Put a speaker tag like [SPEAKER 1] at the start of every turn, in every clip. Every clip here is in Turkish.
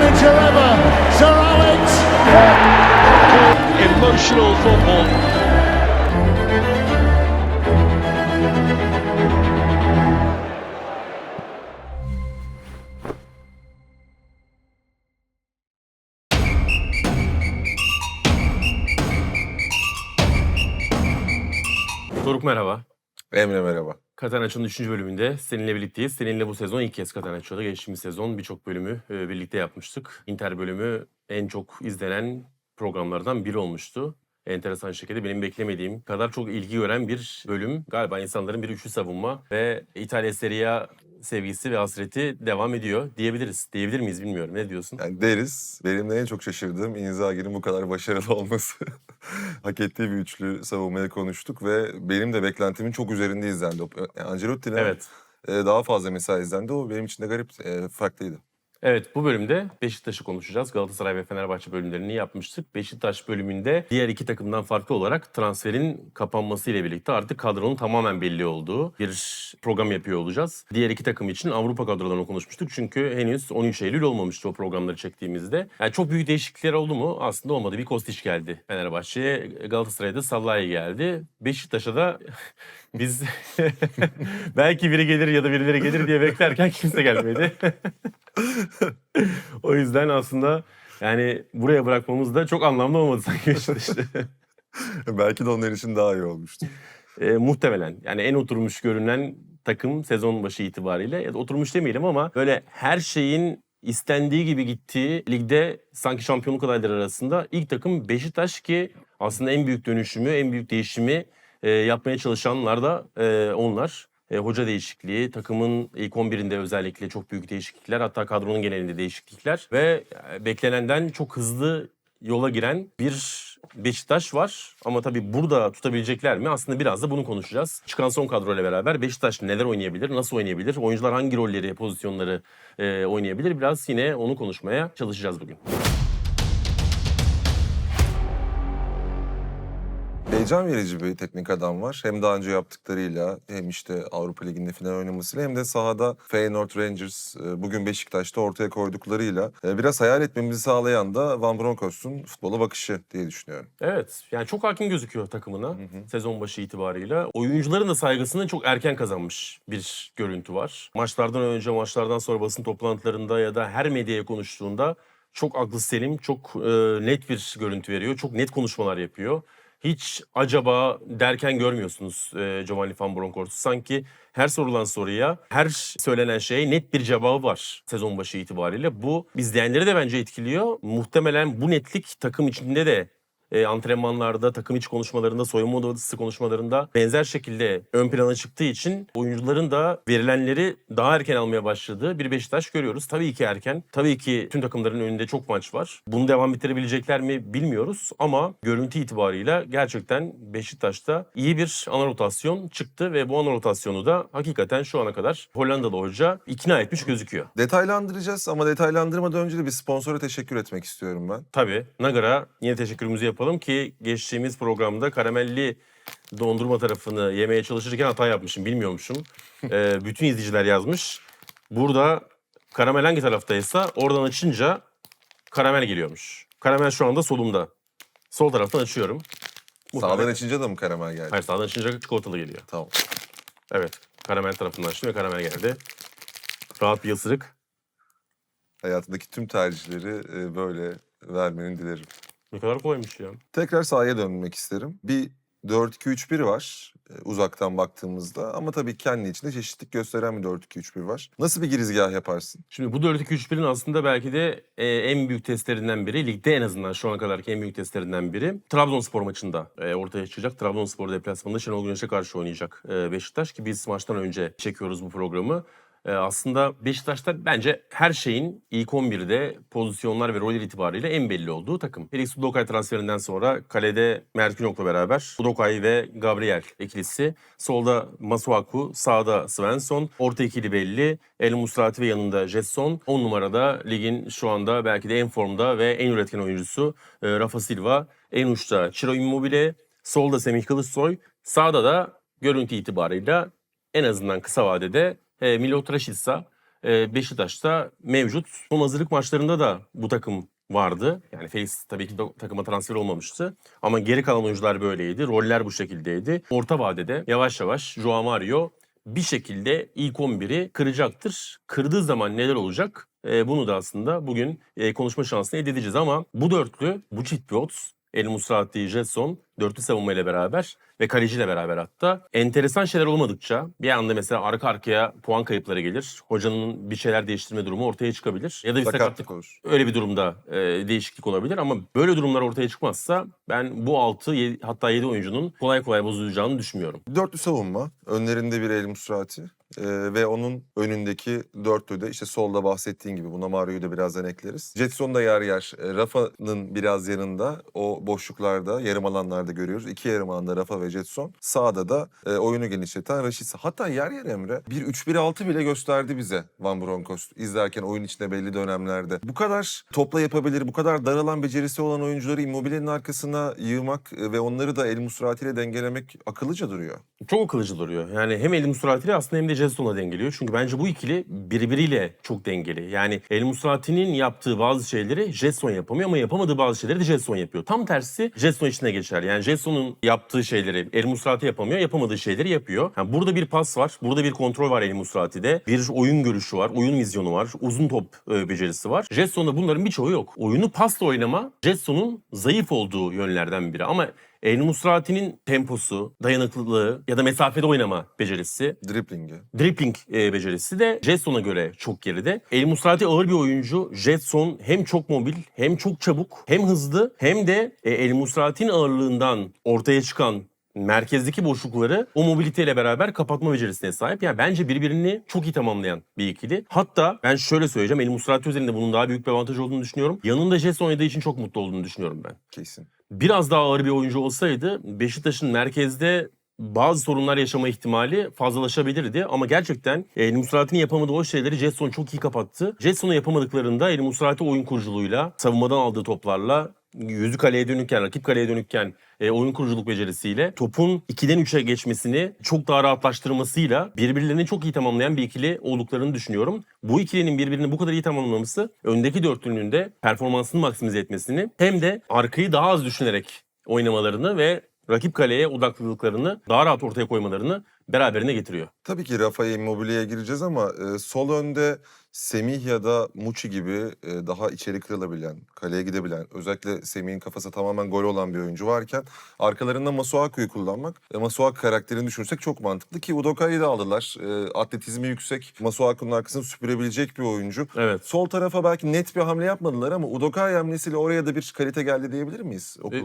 [SPEAKER 1] manager ever, Sir Alex.
[SPEAKER 2] Emotional football.
[SPEAKER 3] Doruk merhaba.
[SPEAKER 4] Emre merhaba.
[SPEAKER 3] Katanaço'nun 3. bölümünde seninle birlikteyiz. Seninle bu sezon ilk kez Katanaço'da. Geçtiğimiz sezon birçok bölümü e, birlikte yapmıştık. Inter bölümü en çok izlenen programlardan biri olmuştu. Enteresan şekilde benim beklemediğim kadar çok ilgi gören bir bölüm. Galiba insanların bir üçlü savunma ve İtalya Serie A sevgisi ve hasreti devam ediyor diyebiliriz. Diyebilir miyiz bilmiyorum. Ne diyorsun?
[SPEAKER 4] Yani deriz. Benim de en çok şaşırdığım Inzaghi'nin bu kadar başarılı olması. Hak ettiği bir üçlü savunmaya konuştuk ve benim de beklentimin çok üzerinde izlendi. Yani Ancelotti'nin
[SPEAKER 3] Evet.
[SPEAKER 4] e, daha fazla mesai izlendi. O benim için de garip, e, farklıydı.
[SPEAKER 3] Evet bu bölümde Beşiktaş'ı konuşacağız. Galatasaray ve Fenerbahçe bölümlerini yapmıştık. Beşiktaş bölümünde diğer iki takımdan farklı olarak transferin kapanması ile birlikte artık kadronun tamamen belli olduğu bir program yapıyor olacağız. Diğer iki takım için Avrupa kadrolarını konuşmuştuk. Çünkü henüz 13 Eylül olmamıştı o programları çektiğimizde. Yani çok büyük değişiklikler oldu mu? Aslında olmadı. Bir Kostiç geldi Fenerbahçe'ye. Galatasaray'da Sallai geldi. Beşiktaş'a da biz belki biri gelir ya da birileri gelir diye beklerken kimse gelmedi. o yüzden aslında yani buraya bırakmamız da çok anlamlı olmadı sanki Beşiktaş'ta.
[SPEAKER 4] Belki de onlar için daha iyi olmuştu.
[SPEAKER 3] E, muhtemelen yani en oturmuş görünen takım sezon başı itibariyle ya da oturmuş demeyelim ama böyle her şeyin istendiği gibi gittiği ligde sanki şampiyonluk adayları arasında ilk takım Beşiktaş ki aslında en büyük dönüşümü, en büyük değişimi e, yapmaya çalışanlar da e, onlar. E, hoca değişikliği, takımın ilk 11'inde özellikle çok büyük değişiklikler, hatta kadronun genelinde değişiklikler ve e, beklenenden çok hızlı yola giren bir Beşiktaş var. Ama tabii burada tutabilecekler mi? Aslında biraz da bunu konuşacağız. Çıkan son kadroyla beraber Beşiktaş neler oynayabilir, nasıl oynayabilir, oyuncular hangi rolleri, pozisyonları e, oynayabilir? Biraz yine onu konuşmaya çalışacağız bugün.
[SPEAKER 4] Heyecan verici bir teknik adam var. Hem daha önce yaptıklarıyla hem işte Avrupa Ligi'nde final oynamasıyla hem de sahada Feyenoord Rangers e, bugün Beşiktaş'ta ortaya koyduklarıyla e, biraz hayal etmemizi sağlayan da Van Bronckhorst'un futbola bakışı diye düşünüyorum.
[SPEAKER 3] Evet, yani çok hakim gözüküyor takımına sezon başı itibarıyla. Oyuncuların da saygısını çok erken kazanmış bir görüntü var. Maçlardan önce, maçlardan sonra basın toplantılarında ya da her medyaya konuştuğunda çok aklı selim, çok e, net bir görüntü veriyor. Çok net konuşmalar yapıyor. Hiç acaba derken görmüyorsunuz e, Giovanni Van Bronckhorst'u. Sanki her sorulan soruya, her söylenen şeye net bir cevabı var sezon başı itibariyle. Bu izleyenleri de bence etkiliyor. Muhtemelen bu netlik takım içinde de e, antrenmanlarda, takım içi konuşmalarında, soyunma odası konuşmalarında benzer şekilde ön plana çıktığı için oyuncuların da verilenleri daha erken almaya başladığı bir Beşiktaş görüyoruz. Tabii ki erken. Tabii ki tüm takımların önünde çok maç var. Bunu devam ettirebilecekler mi bilmiyoruz ama görüntü itibarıyla gerçekten Beşiktaş'ta iyi bir ana rotasyon çıktı ve bu ana rotasyonu da hakikaten şu ana kadar Hollandalı hoca ikna etmiş gözüküyor.
[SPEAKER 4] Detaylandıracağız ama detaylandırmadan önce de bir sponsora teşekkür etmek istiyorum ben.
[SPEAKER 3] Tabii. Nagar'a yine teşekkürümüzü yapalım ki geçtiğimiz programda karamelli dondurma tarafını yemeye çalışırken hata yapmışım. Bilmiyormuşum. Ee, bütün izleyiciler yazmış. Burada karamel hangi taraftaysa oradan açınca karamel geliyormuş. Karamel şu anda solumda. Sol taraftan açıyorum.
[SPEAKER 4] Sağdan
[SPEAKER 3] Muhtemelen-
[SPEAKER 4] içince de mi karamel geldi?
[SPEAKER 3] Hayır sağdan açınca çikolatalı geliyor.
[SPEAKER 4] Tamam.
[SPEAKER 3] Evet. Karamel tarafından açtım ve karamel geldi. Rahat bir ısırık.
[SPEAKER 4] Hayatındaki tüm tercihleri e, böyle vermeni dilerim.
[SPEAKER 3] Ne kadar kolaymış ya.
[SPEAKER 4] Tekrar sahaya dönmek isterim. Bir 4-2-3-1 var e, uzaktan baktığımızda ama tabii kendi içinde çeşitlilik gösteren bir 4-2-3-1 var. Nasıl bir girizgah yaparsın?
[SPEAKER 3] Şimdi bu 4-2-3-1'in aslında belki de e, en büyük testlerinden biri, ligde en azından şu ana kadarki en büyük testlerinden biri. Trabzonspor maçında e, ortaya çıkacak. Trabzonspor deplasmanında Şenol Güneş'e karşı oynayacak e, Beşiktaş ki biz maçtan önce çekiyoruz bu programı. E, aslında Beşiktaş'ta bence her şeyin ilk 11'de pozisyonlar ve roller itibariyle en belli olduğu takım. Felix Udokay transferinden sonra kalede Mert Günok'la beraber Udokay ve Gabriel ikilisi. Solda Masuaku, sağda Svensson. Orta ikili belli. El Musrati ve yanında Jetson. 10 numarada ligin şu anda belki de en formda ve en üretken oyuncusu e, Rafa Silva. En uçta Ciro Immobile. Solda Semih Kılıçsoy. Sağda da görüntü itibarıyla en azından kısa vadede e, Milot Rashica e, Beşiktaş'ta mevcut. Son hazırlık maçlarında da bu takım vardı. Yani Felix tabii ki takıma transfer olmamıştı. Ama geri kalan oyuncular böyleydi. Roller bu şekildeydi. Orta vadede yavaş yavaş Joao Mario bir şekilde ilk 11'i kıracaktır. Kırdığı zaman neler olacak? E, bunu da aslında bugün e, konuşma şansını elde edeceğiz ama bu dörtlü, bu çift pivot, El Musrati, Jetson, dörtlü savunmayla beraber ve kaleciyle beraber hatta enteresan şeyler olmadıkça bir anda mesela arka arkaya puan kayıpları gelir. Hocanın bir şeyler değiştirme durumu ortaya çıkabilir. Ya da bir sakatlık
[SPEAKER 4] Sakatlık olur.
[SPEAKER 3] öyle bir durumda e, değişiklik olabilir ama böyle durumlar ortaya çıkmazsa ben bu 6 hatta 7 oyuncunun kolay kolay bozulacağını düşünmüyorum.
[SPEAKER 4] Dörtlü savunma. Önlerinde bir El Musrati. Ee, ve onun önündeki dörtlü de işte solda bahsettiğin gibi buna Mario'yu da birazdan ekleriz. Jetson da yer yer e, Rafa'nın biraz yanında o boşluklarda yarım alanlarda görüyoruz. İki yarım alanda Rafa ve Jetson. Sağda da e, oyunu genişleten Raşitsa. Hatta yer yer Emre bir 3-1-6 bile gösterdi bize Van Bronckhorst izlerken oyun içinde belli dönemlerde. Bu kadar topla yapabilir, bu kadar daralan becerisi olan oyuncuları Immobile'nin arkasına yığmak e, ve onları da El Musrati ile dengelemek akıllıca duruyor.
[SPEAKER 3] Çok akıllıcı duruyor. Yani hem El Musrati aslında hem de Jetson'la dengeliyor. Çünkü bence bu ikili birbiriyle çok dengeli. Yani El Musrati'nin yaptığı bazı şeyleri Jetson yapamıyor ama yapamadığı bazı şeyleri de Jetson yapıyor. Tam tersi Jetson içine geçer. Yani Jetson'un yaptığı şeyleri El Musrati yapamıyor, yapamadığı şeyleri yapıyor. Yani burada bir pas var, burada bir kontrol var El Musrati'de. Bir oyun görüşü var, oyun vizyonu var, uzun top e, becerisi var. Jetson'da bunların birçoğu yok. Oyunu pasla oynama Jetson'un zayıf olduğu yönlerden biri. Ama El Musrati'nin temposu, dayanıklılığı ya da mesafede oynama becerisi,
[SPEAKER 4] Driblingi.
[SPEAKER 3] dribbling e, becerisi de Jetson'a göre çok geride. El Musrati ağır bir oyuncu. Jetson hem çok mobil, hem çok çabuk, hem hızlı, hem de e, El Musrati'nin ağırlığından ortaya çıkan merkezdeki boşlukları o mobiliteyle beraber kapatma becerisine sahip. Yani bence birbirini çok iyi tamamlayan bir ikili. Hatta ben şöyle söyleyeceğim. El Musrati üzerinde bunun daha büyük bir avantaj olduğunu düşünüyorum. Yanında Jetson oynadığı için çok mutlu olduğunu düşünüyorum ben
[SPEAKER 4] Kesin.
[SPEAKER 3] Biraz daha ağır bir oyuncu olsaydı Beşiktaş'ın merkezde bazı sorunlar yaşama ihtimali fazlalaşabilirdi. Ama gerçekten El Musrati'nin yapamadığı o şeyleri Jetson çok iyi kapattı. Jetson'un yapamadıklarında El Musrati oyun kuruculuğuyla, savunmadan aldığı toplarla, yüzü kaleye dönükken, rakip kaleye dönükken e, oyun kuruculuk becerisiyle topun 2'den 3'e geçmesini çok daha rahatlaştırmasıyla birbirlerini çok iyi tamamlayan bir ikili olduklarını düşünüyorum. Bu ikilinin birbirini bu kadar iyi tamamlaması öndeki dörtlünün de performansını maksimize etmesini hem de arkayı daha az düşünerek oynamalarını ve rakip kaleye odaklılıklarını daha rahat ortaya koymalarını beraberine getiriyor.
[SPEAKER 4] Tabii ki Rafael Immobile'ye gireceğiz ama e, sol önde Semih ya da Muçi gibi e, daha içeri kırılabilen, kaleye gidebilen, özellikle Semih'in kafası tamamen gol olan bir oyuncu varken arkalarında Masuaku'yu kullanmak, e, Masuaku karakterini düşünürsek çok mantıklı ki Udoka'yı da aldılar. E, atletizmi yüksek, Masuaku'nun arkasını süpürebilecek bir oyuncu.
[SPEAKER 3] Evet.
[SPEAKER 4] Sol tarafa belki net bir hamle yapmadılar ama Udokai hamlesiyle oraya da bir kalite geldi diyebilir miyiz o
[SPEAKER 3] E?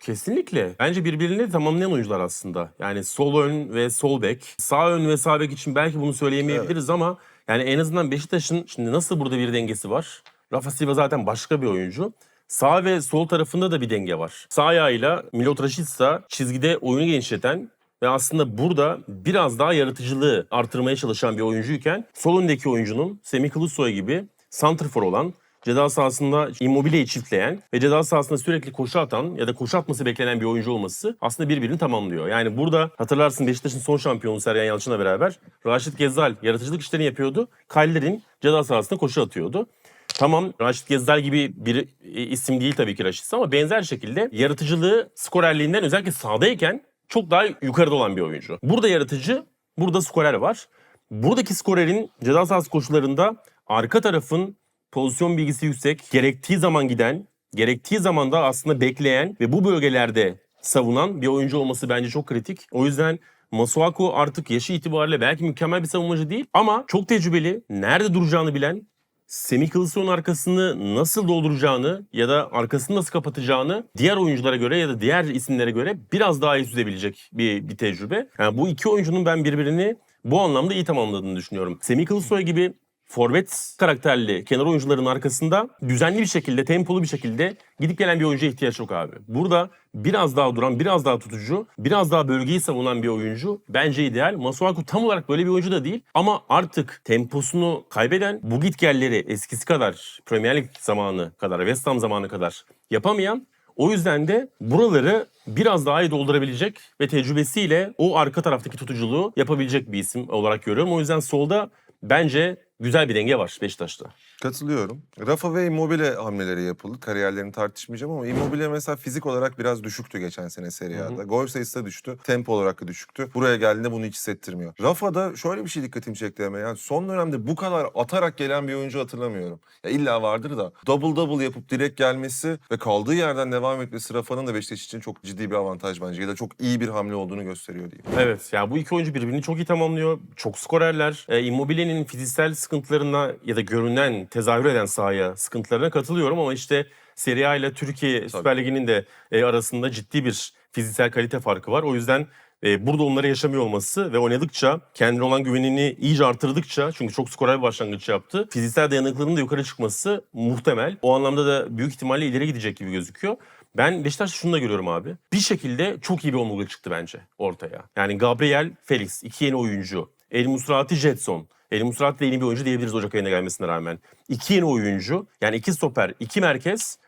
[SPEAKER 3] Kesinlikle. Bence birbirini tamamlayan oyuncular aslında. Yani sol ön ve sol bek. Sağ ön ve sağ bek için belki bunu söyleyemeyebiliriz ama yani en azından Beşiktaş'ın şimdi nasıl burada bir dengesi var? Rafa Silva zaten başka bir oyuncu. Sağ ve sol tarafında da bir denge var. Sağ ayağıyla Milot Rashica çizgide oyunu genişleten ve aslında burada biraz daha yaratıcılığı artırmaya çalışan bir oyuncuyken sol öndeki oyuncunun Semih Kılıçsoy gibi santrfor olan ceza sahasında immobileyi çiftleyen ve ceza sahasında sürekli koşu atan ya da koşu atması beklenen bir oyuncu olması aslında birbirini tamamlıyor. Yani burada hatırlarsın Beşiktaş'ın son şampiyonu Sergen Yalçın'la beraber Raşit Gezzal yaratıcılık işlerini yapıyordu. Kallerin ceza sahasında koşu atıyordu. Tamam Raşit Gezzal gibi bir e, isim değil tabii ki Raşit ama benzer şekilde yaratıcılığı skorerliğinden özellikle sahadayken çok daha yukarıda olan bir oyuncu. Burada yaratıcı, burada skorer var. Buradaki skorerin ceza sahası koşularında arka tarafın pozisyon bilgisi yüksek, gerektiği zaman giden, gerektiği zaman da aslında bekleyen ve bu bölgelerde savunan bir oyuncu olması bence çok kritik. O yüzden Masuaku artık yaşı itibariyle belki mükemmel bir savunmacı değil ama çok tecrübeli, nerede duracağını bilen, Semih Kılıçsoy'un arkasını nasıl dolduracağını ya da arkasını nasıl kapatacağını diğer oyunculara göre ya da diğer isimlere göre biraz daha iyi süzebilecek bir, bir tecrübe. Yani bu iki oyuncunun ben birbirini bu anlamda iyi tamamladığını düşünüyorum. Semih Kılıçsoy gibi forvet karakterli kenar oyuncuların arkasında düzenli bir şekilde, tempolu bir şekilde gidip gelen bir oyuncuya ihtiyaç yok abi. Burada biraz daha duran, biraz daha tutucu, biraz daha bölgeyi savunan bir oyuncu bence ideal. Masuaku tam olarak böyle bir oyuncu da değil ama artık temposunu kaybeden, bu gitgelleri eskisi kadar, Premier Lig zamanı kadar, West Ham zamanı kadar yapamayan o yüzden de buraları biraz daha iyi doldurabilecek ve tecrübesiyle o arka taraftaki tutuculuğu yapabilecek bir isim olarak görüyorum. O yüzden solda bence güzel bir denge var Beşiktaş'ta.
[SPEAKER 4] Katılıyorum. Rafa ve Immobile hamleleri yapıldı. Kariyerlerini tartışmayacağım ama Immobile mesela fizik olarak biraz düşüktü geçen sene Serie A'da. Gol sayısı da düştü. Tempo olarak da düşüktü. Buraya geldiğinde bunu hiç hissettirmiyor. Rafa'da şöyle bir şey dikkatimi çekti ama yani son dönemde bu kadar atarak gelen bir oyuncu hatırlamıyorum. Ya illa vardır da double double yapıp direkt gelmesi ve kaldığı yerden devam etmesi Rafa'nın da Beşiktaş için çok ciddi bir avantaj bence. Ya da çok iyi bir hamle olduğunu gösteriyor diyeyim.
[SPEAKER 3] Evet yani bu iki oyuncu birbirini çok iyi tamamlıyor. Çok skorerler. E, Immobile'nin fiziksel sıkıntılarına ya da görünen, tezahür eden sahaya sıkıntılarına katılıyorum ama işte Serie A ile Türkiye Süper Ligi'nin de e, arasında ciddi bir fiziksel kalite farkı var. O yüzden e, burada onları yaşamıyor olması ve oynadıkça kendine olan güvenini iyice artırdıkça çünkü çok skorer bir başlangıç yaptı. Fiziksel dayanıklılığının da yukarı çıkması muhtemel. O anlamda da büyük ihtimalle ileri gidecek gibi gözüküyor. Ben Beşiktaş'ta şunu da görüyorum abi. Bir şekilde çok iyi bir omurga çıktı bence ortaya. Yani Gabriel Felix, iki yeni oyuncu. El Musrati Jetson. El Musrati de yeni bir oyuncu diyebiliriz Ocak ayına gelmesine rağmen. İki yeni oyuncu. Yani iki stoper, iki merkez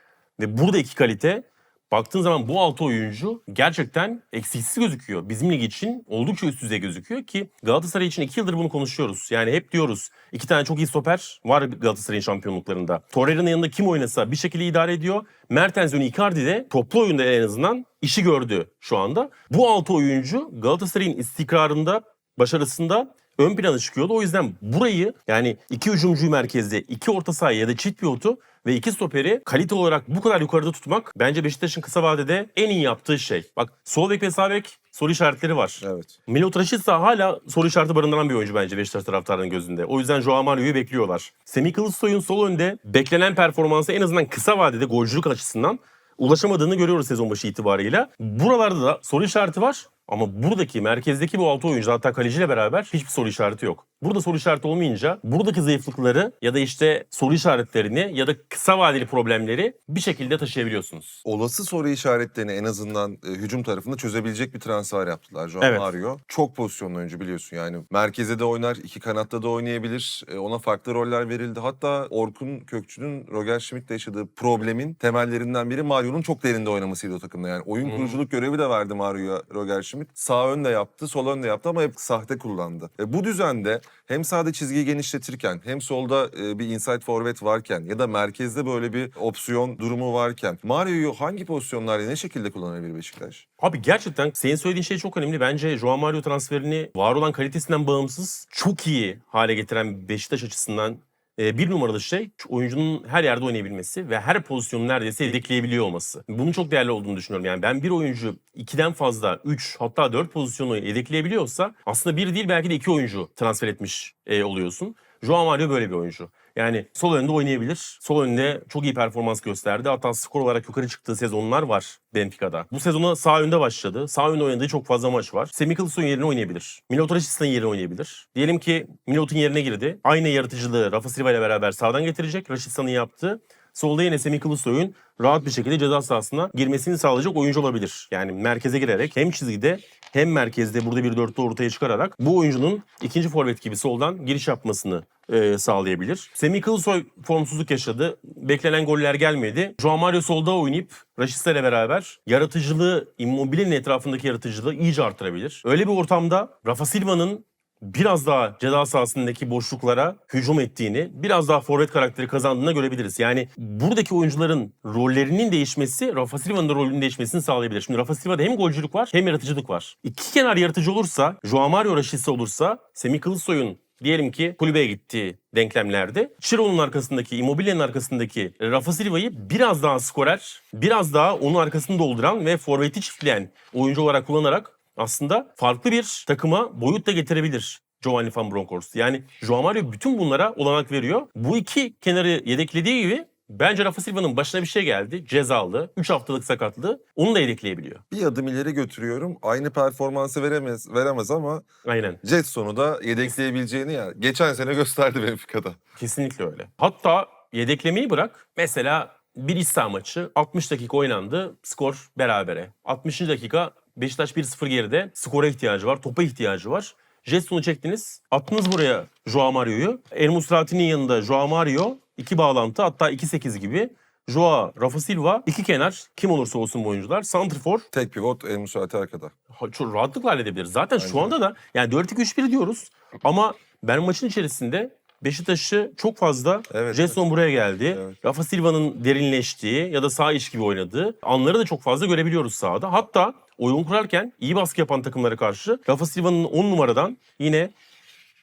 [SPEAKER 3] ve burada iki kalite. Baktığın zaman bu altı oyuncu gerçekten eksiksiz gözüküyor. Bizim lig için oldukça üst düzey gözüküyor ki Galatasaray için iki yıldır bunu konuşuyoruz. Yani hep diyoruz iki tane çok iyi stoper var Galatasaray'ın şampiyonluklarında. Torreira'nın yanında kim oynasa bir şekilde idare ediyor. Mertens ve Icardi de toplu oyunda en azından işi gördü şu anda. Bu altı oyuncu Galatasaray'ın istikrarında, başarısında ön plana çıkıyordu. O yüzden burayı yani iki hücumcuyu merkezde, iki orta saha ya da çift pivotu ve iki stoperi kalite olarak bu kadar yukarıda tutmak bence Beşiktaş'ın kısa vadede en iyi yaptığı şey. Bak sol bek ve sağ bek soru işaretleri var.
[SPEAKER 4] Evet.
[SPEAKER 3] Milot Rashica hala soru işareti barındıran bir oyuncu bence Beşiktaş taraftarının gözünde. O yüzden Joao Mario'yu bekliyorlar. Semih Kılıçsoy'un sol önde beklenen performansı en azından kısa vadede golcülük açısından ulaşamadığını görüyoruz sezon başı itibarıyla. Buralarda da soru işareti var ama buradaki merkezdeki bu altı oyuncu hatta kaleciyle beraber hiçbir soru işareti yok. Burada soru işareti olmayınca buradaki zayıflıkları ya da işte soru işaretlerini ya da kısa vadeli problemleri bir şekilde taşıyabiliyorsunuz.
[SPEAKER 4] olası soru işaretlerini en azından e, hücum tarafında çözebilecek bir transfer yaptılar. Joao
[SPEAKER 3] Evet.
[SPEAKER 4] Mario çok pozisyonlu oyuncu biliyorsun yani. Merkeze de oynar, iki kanatta da oynayabilir. E, ona farklı roller verildi. Hatta Orkun Kökçü'nün Roger Schmidt'le yaşadığı problemin temellerinden biri Mario'nun çok derinde oynamasıydı o takımda. Yani oyun
[SPEAKER 3] Hı.
[SPEAKER 4] kuruculuk görevi de verdi Mario'ya Roger Schmidt. Sağ ön de yaptı, sol ön de yaptı ama hep sahte kullandı. E, bu düzende hem sağda çizgiyi genişletirken hem solda e, bir inside forvet varken ya da merkezde böyle bir opsiyon durumu varken Mario'yu hangi pozisyonlarda ne şekilde kullanabilir Beşiktaş?
[SPEAKER 3] Abi gerçekten senin söylediğin şey çok önemli. Bence Joao Mario transferini var olan kalitesinden bağımsız çok iyi hale getiren Beşiktaş açısından e, bir numaralı şey oyuncunun her yerde oynayabilmesi ve her pozisyonu neredeyse yedekleyebiliyor olması. Bunun çok değerli olduğunu düşünüyorum. Yani ben bir oyuncu ikiden fazla, üç hatta dört pozisyonu yedekleyebiliyorsa aslında bir değil belki de iki oyuncu transfer etmiş e, oluyorsun. Joao Mario böyle bir oyuncu. Yani sol önde oynayabilir. Sol önde çok iyi performans gösterdi. Hatta skor olarak yukarı çıktığı sezonlar var Benfica'da. Bu sezona sağ önde başladı. Sağ önde oynadığı çok fazla maç var. Semih yerine oynayabilir. Milot Rashicsa'nın yerine oynayabilir. Diyelim ki Milot'un yerine girdi. Aynı yaratıcılığı Rafa Silva ile beraber sağdan getirecek. Rashicsa'nın yaptığı. Solda yine Semih Kılıçsoy'un rahat bir şekilde ceza sahasına girmesini sağlayacak oyuncu olabilir. Yani merkeze girerek hem çizgide hem merkezde burada bir dörtlü ortaya çıkararak bu oyuncunun ikinci forvet gibi soldan giriş yapmasını e, sağlayabilir. Semih Kılıçsoy formsuzluk yaşadı. Beklenen goller gelmedi. Joao Mario solda oynayıp Rashica ile beraber yaratıcılığı, Immobile'nin etrafındaki yaratıcılığı iyice artırabilir. Öyle bir ortamda Rafa Silva'nın biraz daha ceza sahasındaki boşluklara hücum ettiğini, biraz daha forvet karakteri kazandığını görebiliriz. Yani buradaki oyuncuların rollerinin değişmesi, Rafa Silva'nın da rolünün değişmesini sağlayabilir. Şimdi Rafa Silva'da hem golcülük var hem yaratıcılık var. İki kenar yaratıcı olursa, Joao Mario Rashica olursa, Semih Kılıçsoy'un diyelim ki kulübeye gittiği denklemlerde Chiro'nun arkasındaki, Immobile'nin arkasındaki Rafa Silva'yı biraz daha skorer, biraz daha onun arkasını dolduran ve forveti çiftleyen oyuncu olarak kullanarak aslında farklı bir takıma boyut da getirebilir Giovanni Van Bronckhorst. Yani Joao Mario bütün bunlara olanak veriyor. Bu iki kenarı yedeklediği gibi bence Rafa Silva'nın başına bir şey geldi. Cezalı, 3 haftalık sakatlığı. Onu da yedekleyebiliyor.
[SPEAKER 4] Bir adım ileri götürüyorum. Aynı performansı veremez veremez ama
[SPEAKER 3] Aynen.
[SPEAKER 4] Jetson'u da yedekleyebileceğini ya geçen sene gösterdi Benfica'da.
[SPEAKER 3] Kesinlikle öyle. Hatta yedeklemeyi bırak. Mesela bir iç maçı 60 dakika oynandı. Skor berabere. 60. dakika Beşiktaş 1-0 geride. Skora ihtiyacı var. Topa ihtiyacı var. Jetson'u çektiniz. Attınız buraya Joao Mario'yu. El Musrati'nin yanında Joao Mario. iki bağlantı hatta 2-8 gibi. Joao, Rafa Silva, iki kenar kim olursa olsun bu oyuncular. Santrfor
[SPEAKER 4] Tek pivot El Musrati arkada.
[SPEAKER 3] Ha- çok rahatlıkla halledebiliriz. Zaten şu
[SPEAKER 4] Bence
[SPEAKER 3] anda da yani 4-2-3-1 diyoruz ama ben maçın içerisinde Beşiktaş'ı çok fazla
[SPEAKER 4] Evet,
[SPEAKER 3] Jetson buraya geldi.
[SPEAKER 4] Evet.
[SPEAKER 3] Rafa Silva'nın derinleştiği ya da sağ iç gibi oynadığı anları da çok fazla görebiliyoruz sahada. Hatta oyun kurarken iyi baskı yapan takımlara karşı Rafa Silva'nın 10 numaradan yine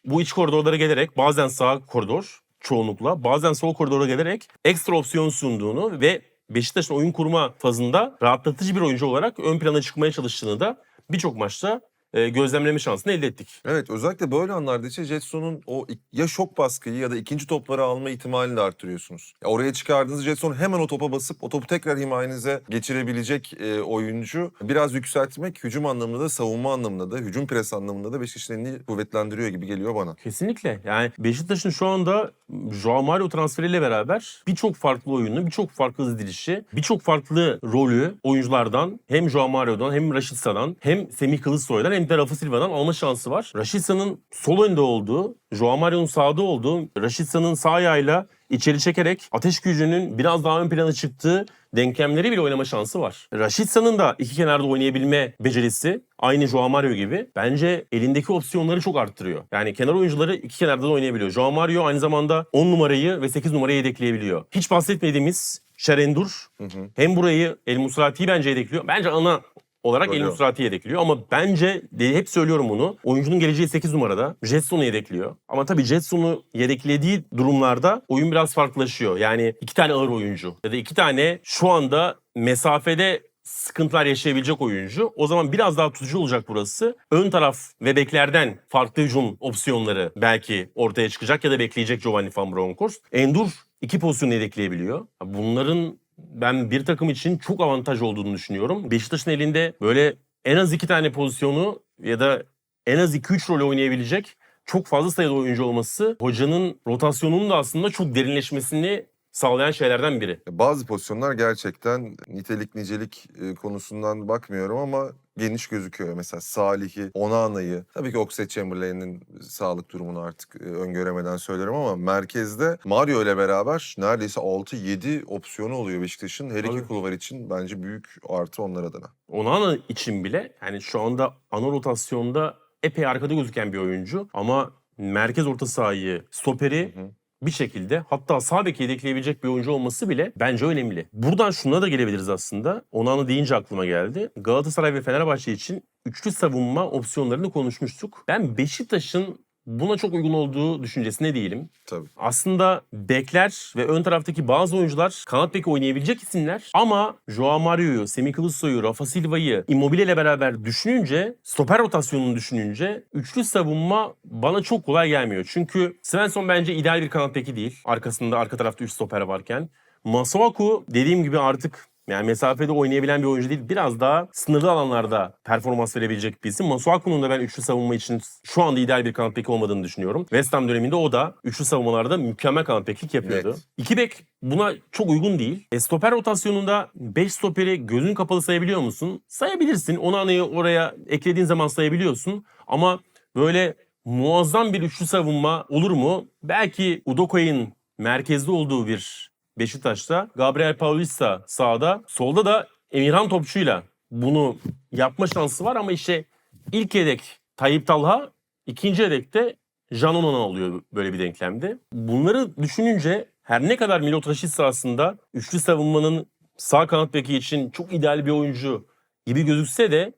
[SPEAKER 3] bu iç koridorlara gelerek bazen sağ koridor çoğunlukla bazen sol koridora gelerek ekstra opsiyon sunduğunu ve Beşiktaş'ın oyun kurma fazında rahatlatıcı bir oyuncu olarak ön plana çıkmaya çalıştığını da birçok maçta e, gözlemleme şansını elde ettik.
[SPEAKER 4] Evet özellikle böyle anlarda işte Jetson'un o ya şok baskıyı ya da ikinci topları alma ihtimalini de arttırıyorsunuz. Ya oraya çıkardığınız Jetson hemen o topa basıp o topu tekrar himayenize geçirebilecek e, oyuncu. Biraz yükseltmek hücum anlamında da savunma anlamında da hücum pres anlamında da Beşiktaş'ın kuvvetlendiriyor gibi geliyor bana.
[SPEAKER 3] Kesinlikle. Yani Beşiktaş'ın şu anda Joao Mario transferiyle beraber birçok farklı oyunu, birçok farklı hız dirişi, birçok farklı rolü oyunculardan hem Joao Mario'dan hem Raşitsa'dan hem Semih Kılıçsoy'dan hem de Rafa Silva'dan alma şansı var. Raşitsa'nın sol önde olduğu, Joao Mario'nun sağda olduğu, Raşitsa'nın sağ ayağıyla içeri çekerek ateş gücünün biraz daha ön plana çıktığı denklemleri bile oynama şansı var. Raşitsa'nın da iki kenarda oynayabilme becerisi aynı Joao Mario gibi bence elindeki opsiyonları çok arttırıyor. Yani kenar oyuncuları iki kenarda da oynayabiliyor. Joao Mario aynı zamanda 10 numarayı ve 8 numarayı yedekleyebiliyor. Hiç bahsetmediğimiz Şerendur hem burayı El Musrati'yi bence yedekliyor. Bence ana olarak El
[SPEAKER 4] Öyle.
[SPEAKER 3] Musrati yedekliyor ama bence hep söylüyorum bunu. Oyuncunun geleceği 8 numarada. Jetson'u yedekliyor. Ama tabii Jetson'u yedeklediği durumlarda oyun biraz farklılaşıyor. Yani iki tane ağır oyuncu ya da iki tane şu anda mesafede sıkıntılar yaşayabilecek oyuncu. O zaman biraz daha tutucu olacak burası. Ön taraf ve beklerden farklı hücum opsiyonları belki ortaya çıkacak ya da bekleyecek Giovanni Van Bronckhorst. Endur iki pozisyonu yedekleyebiliyor. Bunların ben bir takım için çok avantaj olduğunu düşünüyorum. Beşiktaş'ın elinde böyle en az iki tane pozisyonu ya da en az 2-3 rol oynayabilecek çok fazla sayıda oyuncu olması hocanın rotasyonunun da aslında çok derinleşmesini sağlayan şeylerden biri.
[SPEAKER 4] Bazı pozisyonlar gerçekten nitelik nicelik e, konusundan bakmıyorum ama geniş gözüküyor. Mesela Salih'i, Onana'yı, tabii ki Oxlade Chamberlain'in sağlık durumunu artık e, öngöremeden söylerim ama merkezde Mario ile beraber neredeyse 6-7 opsiyonu oluyor Beşiktaş'ın. Her iki kulvar için bence büyük artı onlar adına.
[SPEAKER 3] Onana için bile yani şu anda ana rotasyonda epey arkada gözüken bir oyuncu ama merkez orta sahayı, stoperi
[SPEAKER 4] Hı hı.
[SPEAKER 3] Bir şekilde hatta sağ beki yedekleyebilecek bir oyuncu olması bile bence önemli. Buradan şuna da gelebiliriz aslında. Onana deyince aklıma geldi. Galatasaray ve Fenerbahçe için üçlü savunma opsiyonlarını konuşmuştuk. Ben Beşiktaş'ın buna çok uygun olduğu düşüncesine değilim.
[SPEAKER 4] Tabii.
[SPEAKER 3] Aslında bekler ve ön taraftaki bazı oyuncular kanat beki oynayabilecek isimler. Ama Joao Mario'yu, Semih Kılıçsoy'u, Rafa Silva'yı Immobile ile beraber düşününce, stoper rotasyonunu düşününce üçlü savunma bana çok kolay gelmiyor. Çünkü Svensson bence ideal bir kanat beki değil. Arkasında arka tarafta 3 stoper varken. Masuaku dediğim gibi artık yani mesafede oynayabilen bir oyuncu değil. Biraz daha sınırlı alanlarda performans verebilecek bir isim. Masuaku'nun da ben üçlü savunma için şu anda ideal bir kanat beki olmadığını düşünüyorum. West Ham döneminde o da üçlü savunmalarda mükemmel kanat beklik yapıyordu.
[SPEAKER 4] Net.
[SPEAKER 3] İki bek buna çok uygun değil. E, stoper rotasyonunda 5 stoperi gözün kapalı sayabiliyor musun? Sayabilirsin. Onu anayı oraya eklediğin zaman sayabiliyorsun. Ama böyle muazzam bir üçlü savunma olur mu? Belki Udokoy'un merkezde olduğu bir Beşiktaş'ta Gabriel Paulista sağda, solda da Emirhan Topçu'yla bunu yapma şansı var ama işte ilk yedek Tayyip Talha, ikinci yedekte Jan Onana oluyor böyle bir denklemde. Bunları düşününce her ne kadar Milot Rashica aslında üçlü savunmanın sağ kanat beki için çok ideal bir oyuncu gibi gözükse de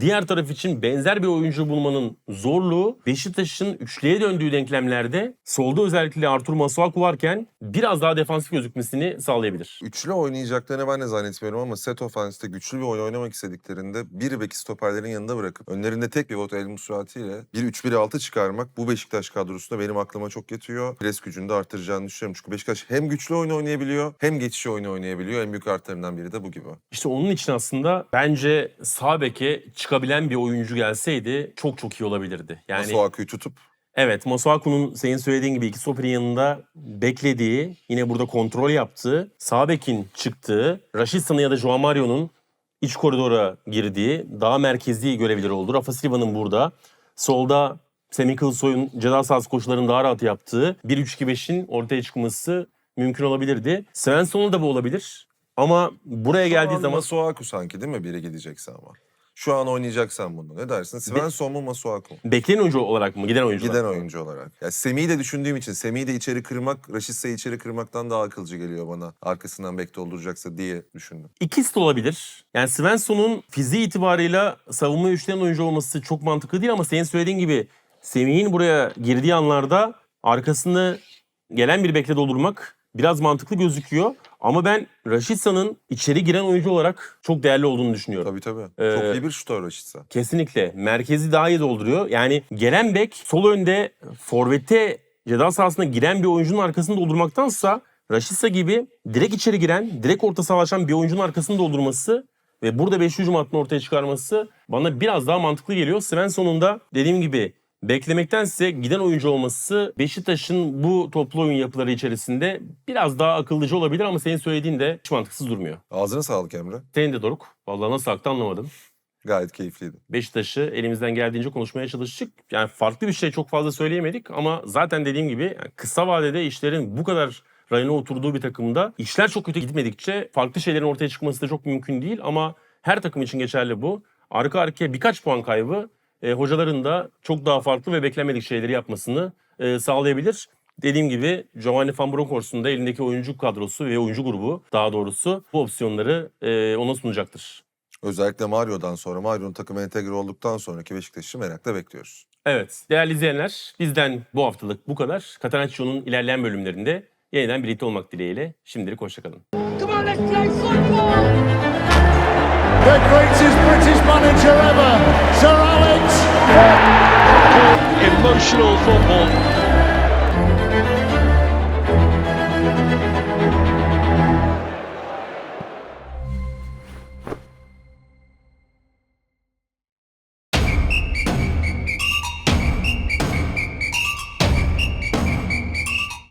[SPEAKER 3] diğer taraf için benzer bir oyuncu bulmanın zorluğu Beşiktaş'ın üçlüye döndüğü denklemlerde solda özellikle Artur Masuaku varken biraz daha defansif gözükmesini sağlayabilir.
[SPEAKER 4] Üçlü oynayacaklarını ben de zannetmiyorum ama set offense'te güçlü bir oyun oynamak istediklerinde bir beki stoperlerin yanında bırakıp önlerinde tek pivot El Musrati ile bir 3-1-6 çıkarmak bu Beşiktaş kadrosunda benim aklıma çok yatıyor. Pres gücünü de arttıracağını düşünüyorum. Çünkü Beşiktaş hem güçlü oyun oynayabiliyor hem geçiş oyunu oynayabiliyor. En büyük artılarından biri de bu gibi.
[SPEAKER 3] İşte onun için aslında bence sağ beke çıkabilen bir oyuncu gelseydi çok çok iyi olabilirdi. Yani
[SPEAKER 4] Masuaku'yu tutup
[SPEAKER 3] Evet, Masuaku'nun senin söylediğin gibi iki stoperin yanında beklediği, yine burada kontrol yaptığı, sağ bekin çıktığı, Rashica'nın ya da Joao Mario'nun iç koridora girdiği, daha merkezi görevleri oldu. Rafa Silva'nın burada. Solda Semih Kılıçsoy'un ceza sahası koşularını daha rahat yaptığı 1-3-2-5'in ortaya çıkması mümkün olabilirdi. Svensson'u da bu olabilir. Ama buraya geldiği
[SPEAKER 4] Şu
[SPEAKER 3] zaman
[SPEAKER 4] Masuaku sanki değil mi biri gidecekse ama. Şu an oynayacaksan bunu. Ne dersin? Svensson mu Masuaku mu?
[SPEAKER 3] Bekleyen oyuncu olarak mı? Giden oyuncu
[SPEAKER 4] Giden oyuncu olarak. Ya Semih'i de düşündüğüm için Semih'i de içeri kırmak, Raşitsa'yı içeri kırmaktan daha akılcı geliyor bana. Arkasından bek dolduracaksa diye düşündüm.
[SPEAKER 3] İkisi de olabilir. Yani Svensson'un fiziği itibarıyla savunma üçleyen oyuncu olması çok mantıklı değil ama senin söylediğin gibi Semih'in buraya girdiği anlarda arkasını gelen bir bekle doldurmak biraz mantıklı gözüküyor. Ama ben Rashitsa'nın içeri giren oyuncu olarak çok değerli olduğunu düşünüyorum.
[SPEAKER 4] Tabii tabii.
[SPEAKER 3] Ee,
[SPEAKER 4] Çok iyi bir şutör Raşitsa.
[SPEAKER 3] Kesinlikle. Merkezi daha iyi dolduruyor. Yani gelen bek sol önde forvete ceza sahasına giren bir oyuncunun arkasını doldurmaktansa Rashica gibi direkt içeri giren, direkt orta savaşan bir oyuncunun arkasını doldurması ve burada 5 hücum hattını ortaya çıkarması bana biraz daha mantıklı geliyor. Svensson'un da dediğim gibi beklemektense giden oyuncu olması Beşiktaş'ın bu toplu oyun yapıları içerisinde biraz daha akıllıcı olabilir ama senin söylediğin de hiç mantıksız durmuyor.
[SPEAKER 4] Ağzına sağlık Emre.
[SPEAKER 3] Senin de Doruk. Vallahi nasıl aktı anlamadım.
[SPEAKER 4] Gayet keyifliydi.
[SPEAKER 3] Beşiktaş'ı elimizden geldiğince konuşmaya çalıştık. Yani farklı bir şey çok fazla söyleyemedik ama zaten dediğim gibi yani kısa vadede işlerin bu kadar rayına oturduğu bir takımda işler çok kötü gitmedikçe farklı şeylerin ortaya çıkması da çok mümkün değil ama her takım için geçerli bu. Arka arkaya birkaç puan kaybı e, hocaların da çok daha farklı ve beklenmedik şeyleri yapmasını e, sağlayabilir. Dediğim gibi Giovanni Van Bronckhorst'un da elindeki oyuncu kadrosu ve oyuncu grubu daha doğrusu bu opsiyonları e, ona sunacaktır.
[SPEAKER 4] Özellikle Mario'dan sonra, Mario'nun takıma entegre olduktan sonraki Beşiktaş'ı merakla bekliyoruz.
[SPEAKER 3] Evet değerli izleyenler bizden bu haftalık bu kadar. Catenaccio'nun ilerleyen bölümlerinde yeniden birlikte olmak dileğiyle şimdilik hoşçakalın.
[SPEAKER 2] Come on, let's play football!
[SPEAKER 1] The greatest British manager ever, Sir Alex
[SPEAKER 5] emotional football.